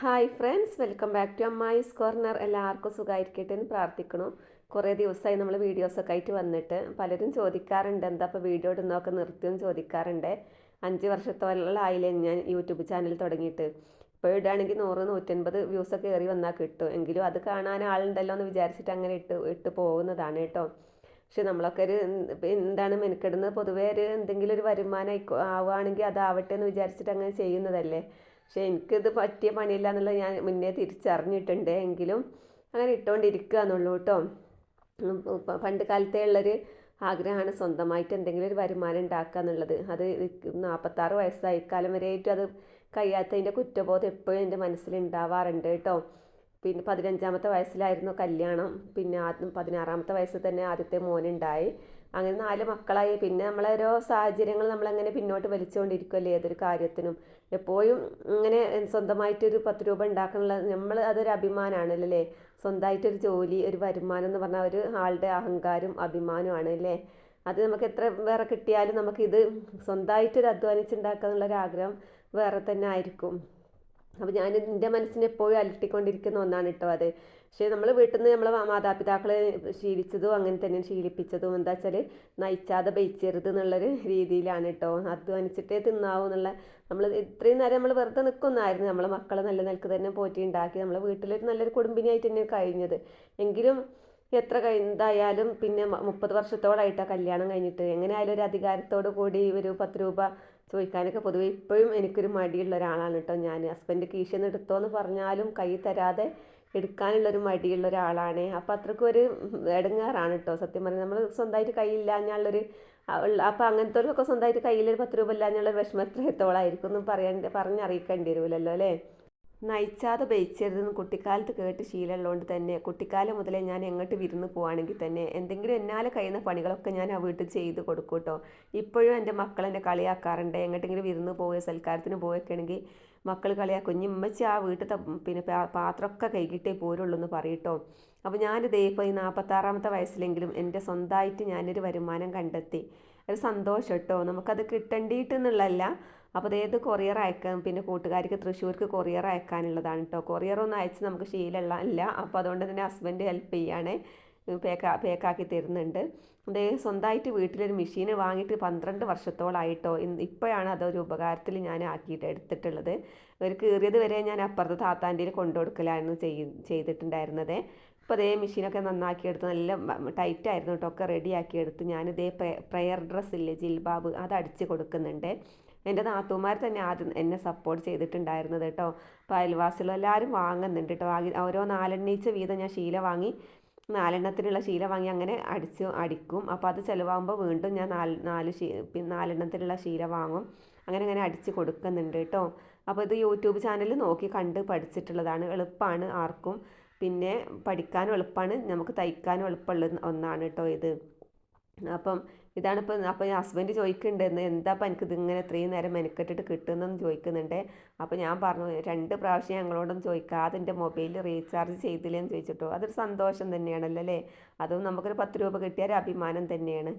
Hi friends welcome back to അമ്മായിസ് corner എല്ലാവർക്കും സുഖമായിരിക്കട്ടെ എന്ന് പ്രാർത്ഥിക്കണു കുറേ ദിവസമായി നമ്മൾ വീഡിയോസൊക്കെ ആയിട്ട് വന്നിട്ട് പലരും ചോദിക്കാറുണ്ട് എന്താ ഇപ്പോൾ വീഡിയോ ഇടുന്നതൊക്കെ നിർത്തിയെന്ന് ചോദിക്കാറുണ്ട്. അഞ്ച് വർഷത്തോളം ആയില്ലേ ഞാൻ യൂട്യൂബ് ചാനൽ തുടങ്ങിയിട്ട്. ഇപ്പോൾ ഇടുകയാണെങ്കിൽ നൂറ് നൂറ്റൻപത് വ്യൂസൊക്കെ കയറി വന്നാൽ കിട്ടും. എങ്കിലും അത് കാണാൻ ആളുണ്ടല്ലോ എന്ന് വിചാരിച്ചിട്ട് അങ്ങനെ ഇട്ട് ഇട്ട് പോകുന്നതാണ് കേട്ടോ. പക്ഷെ നമ്മളൊക്കെ ഒരു എന്താണ് മെനക്കെടുന്നത്? പൊതുവേ ഒരു എന്തെങ്കിലും ഒരു വരുമാനം ആവുകയാണെങ്കിൽ അതാവട്ടെ എന്ന് വിചാരിച്ചിട്ട് അങ്ങനെ ചെയ്യുന്നതല്ലേ? പക്ഷേ എനിക്കിത് പറ്റിയ പണിയില്ല എന്നുള്ളത് ഞാൻ മുന്നേ തിരിച്ചറിഞ്ഞിട്ടുണ്ട് എങ്കിലും അങ്ങനെ ഇട്ടുകൊണ്ടിരിക്കുക എന്നുള്ളൂ കേട്ടോ പണ്ട് കാലത്തേ ഉള്ളൊരു ആഗ്രഹമാണ് സ്വന്തമായിട്ട് എന്തെങ്കിലും ഒരു വരുമാനം ഉണ്ടാക്കുക എന്നുള്ളത്. അത് നാൽപ്പത്താറ് വയസ്സായി. കാലം വരെയായിട്ടും അത് കഴിയാത്തതിന്റെ കുറ്റബോധം എപ്പോഴും എന്റെ മനസ്സിൽ ഉണ്ടാവാറുണ്ട് കേട്ടോ. പിന്നെ പതിനഞ്ചാമത്തെ വയസ്സിലായിരുന്നു കല്യാണം. പിന്നെ ആദ്യം പതിനാറാമത്തെ വയസ്സിൽ തന്നെ ആദ്യത്തെ മോനുണ്ടായി. അങ്ങനെ നാല് മക്കളായി. പിന്നെ നമ്മളെ ഓരോ സാഹചര്യങ്ങൾ നമ്മളങ്ങനെ പിന്നോട്ട് വലിച്ചുകൊണ്ടിരിക്കുമല്ലേ ഏതൊരു കാര്യത്തിനും. എപ്പോഴും ഇങ്ങനെ സ്വന്തമായിട്ടൊരു പത്ത് രൂപ ഉണ്ടാക്കാനുള്ള നമ്മൾ അതൊരു അഭിമാനമാണല്ലേ സ്വന്തമായിട്ടൊരു ജോലി ഒരു വരുമാനം എന്ന് പറഞ്ഞാൽ ഒരു ആളുടെ അഹങ്കാരം അഭിമാനമാണ് അല്ലേ. അത് നമുക്ക് എത്ര വേറെ കിട്ടിയാലും നമുക്കിത് സ്വന്തമായിട്ടൊരു ആഗ്രഹം വേറെ തന്നെ ആയിരിക്കും. അപ്പോൾ ഞാൻ എന്റെ മനസ്സിനെ എപ്പോഴും അലട്ടിക്കൊണ്ടിരിക്കുന്ന ഒന്നാണ് കേട്ടോ അത്. പക്ഷേ നമ്മൾ വീട്ടിൽ നിന്ന് നമ്മളെ മാതാപിതാക്കളെ ശീലിച്ചതും അങ്ങനെ തന്നെ ശീലിപ്പിച്ചതും. എന്താ വെച്ചാൽ നയിച്ചാതെ ബയിച്ചരുത് എന്നുള്ളൊരു രീതിയിലാണ് കേട്ടോ അധ്വാനിച്ചിട്ടേ തിന്നാവൂ എന്നുള്ള നമ്മൾ ഇത്രയും നേരം നമ്മൾ വെറുതെ നിൽക്കുന്നായിരുന്നു നമ്മളെ മക്കളെ നല്ല നിലയ്ക്ക് തന്നെ പോറ്റി ഉണ്ടാക്കി നമ്മളെ വീട്ടിലൊരു നല്ലൊരു കുടുംബിനിയായിട്ട് തന്നെ കഴിഞ്ഞത്. എങ്കിലും എത്ര കഴിഞ്ഞതായാലും പിന്നെ മുപ്പത് വർഷത്തോളായിട്ടാണ് കല്യാണം കഴിഞ്ഞിട്ട്. എങ്ങനെയായാലും ഒരു അധികാരത്തോടു കൂടി ഒരു പത്ത് രൂപ ചോദിക്കാനൊക്കെ പൊതുവെ ഇപ്പോഴും എനിക്കൊരു മടിയുള്ള ഒരാളാണ് കേട്ടോ ഞാൻ. ഹസ്ബൻഡ് കീശന്ന് എടുത്തോ എന്ന് പറഞ്ഞാലും കൈ തരാതെ എടുക്കാനുള്ളൊരു മടിയുള്ള ഒരാളാണ്. അപ്പോൾ അത്രക്കും ഒരു ഇടങ്ങാറാണ് കേട്ടോ സത്യം പറഞ്ഞാൽ. നമ്മൾ സ്വന്തമായിട്ട് കയ്യില്ലാഞ്ഞുള്ളൊരു അപ്പോൾ അങ്ങനത്തെ ഒക്കെ സ്വന്തമായിട്ട് കയ്യിലൊരു പത്ത് രൂപ ഇല്ലാഞ്ഞുള്ളൊരു വിഷമം എത്രത്തോളായിരിക്കും ഒന്നും പറയാൻ പറഞ്ഞറിയിക്കേണ്ടി വരുമല്ലോ അല്ലേ? നയിച്ചാതെ ബയിച്ചരുതെന്ന് കുട്ടിക്കാലത്ത് കേട്ട് ശീലമുള്ളതുകൊണ്ട് തന്നെ കുട്ടിക്കാലം മുതലേ ഞാൻ എങ്ങോട്ട് വിരുന്ന് പോവാണെങ്കിൽ തന്നെ എന്തെങ്കിലും എന്നാലെ കഴിയുന്ന പണികളൊക്കെ ഞാൻ ആ വീട്ടിൽ ചെയ്ത് കൊടുക്കും കേട്ടോ ഇപ്പോഴും എന്റെ മക്കൾ എന്നെ കളിയാക്കാറുണ്ട്. എങ്ങോട്ടെങ്കിലും വിരുന്ന് പോയ സൽക്കാരത്തിന് പോവുകയൊക്കെ മക്കൾ കളിയാക്കും. ഇനി ആ വീട്ടിൽ പിന്നെ പാത്രമൊക്കെ കൈകിട്ടേ പോരുള്ളൂ എന്ന് പറയട്ടോ അപ്പോൾ ഞാനിതേ ഇപ്പോൾ ഈ നാൽപ്പത്താറാമത്തെ വയസ്സിലെങ്കിലും എന്റെ സ്വന്തമായിട്ട് ഞാനൊരു വരുമാനം കണ്ടെത്തി. ഒരു സന്തോഷം കേട്ടോ നമുക്കത് കിട്ടേണ്ടിയിട്ടെന്നുള്ളതല്ല അപ്പോൾ അതായത് കൊറിയർ അയക്കാം പിന്നെ കൂട്ടുകാർക്ക് തൃശ്ശൂർക്ക് കൊറിയർ അയക്കാനുള്ളതാണ് കേട്ടോ കൊറിയർ ഒന്നും അയച്ച് നമുക്ക് ശീലമുള്ള ഇല്ല. അപ്പോൾ അതുകൊണ്ട് തന്നെ ഹസ്ബൻഡ് ഹെൽപ്പ് ചെയ്യാണ് പേക്കാ പേക്കാക്കി തരുന്നുണ്ട്. അതേ സ്വന്തമായിട്ട് വീട്ടിലൊരു മെഷീൻ വാങ്ങിയിട്ട് പന്ത്രണ്ട് വർഷത്തോളായിട്ടോ. ഇപ്പോഴാണ് അതൊരു ഉപകാരത്തിൽ ഞാൻ ആക്കിയിട്ട് എടുത്തിട്ടുള്ളത്. ഒരു കീറിയത് വരെ ഞാൻ അപ്പുറത്ത് താത്താന്റെ കൊണ്ടു കൊടുക്കലായിരുന്നു ചെയ് ചെയ്തിട്ടുണ്ടായിരുന്നത്. ഇപ്പോൾ അതേ മെഷീനൊക്കെ നന്നാക്കി എടുത്ത് നല്ല ടൈറ്റ് ആയിരുന്നു കേട്ടോ ഒക്കെ റെഡിയാക്കി എടുത്ത് ഞാനിതേ പ്രയർ ഡ്രസ്സില്ലേ ജിൽബാബ് അത് അടിച്ച് കൊടുക്കുന്നുണ്ട്. എന്റെ നാത്തൂമാർ തന്നെ ആദ്യം എന്നെ സപ്പോർട്ട് ചെയ്തിട്ടുണ്ടായിരുന്നത് കേട്ടോ. അപ്പോൾ അയൽവാസികളും എല്ലാവരും വാങ്ങുന്നുണ്ട് കേട്ടോ. ഓരോ നാലെണ്ണീച്ച വീതം ഞാൻ ശീല വാങ്ങി നാലെണ്ണത്തിനുള്ള ശീല വാങ്ങി അങ്ങനെ അടിച്ച് അടിക്കും. അപ്പോൾ അത് ചിലവാകുമ്പോൾ വീണ്ടും ഞാൻ നാല് നാല് ശീ നാലെണ്ണത്തിനുള്ള ശീല വാങ്ങും. അങ്ങനെ അങ്ങനെ അടിച്ച് കൊടുക്കുന്നുണ്ട് കേട്ടോ. അപ്പോൾ ഇത് യൂട്യൂബ് ചാനൽ നോക്കി കണ്ട് പഠിച്ചിട്ടുള്ളതാണ്. എളുപ്പമാണ് ആർക്കും. പിന്നെ പഠിക്കാനും എളുപ്പമാണ് നമുക്ക് തയ്ക്കാനും എളുപ്പമുള്ള ഒന്നാണ് കേട്ടോ ഇത്. അപ്പം ഇതാണ് ഇപ്പം അപ്പോൾ ഹസ്ബൻഡ് ചോദിക്കുന്നുണ്ട് എന്താ അപ്പം എനിക്ക് ഇതിങ്ങനെ ഇത്രയും നേരം മെനക്കെട്ടിട്ട് കിട്ടുന്നതെന്ന് ചോദിക്കുന്നുണ്ട്. അപ്പോൾ ഞാൻ പറഞ്ഞു രണ്ട് പ്രാവശ്യം ഞങ്ങളോടൊന്നും ചോദിക്കാതെ എന്റെ മൊബൈലിൽ റീചാർജ് ചെയ്തില്ലേന്ന് ചോദിച്ചിട്ടോ. അതൊരു സന്തോഷം തന്നെയാണല്ലോ അല്ലേ? അതും നമുക്കൊരു പത്ത് രൂപ കിട്ടിയാൽ അഭിമാനം തന്നെയാണ്.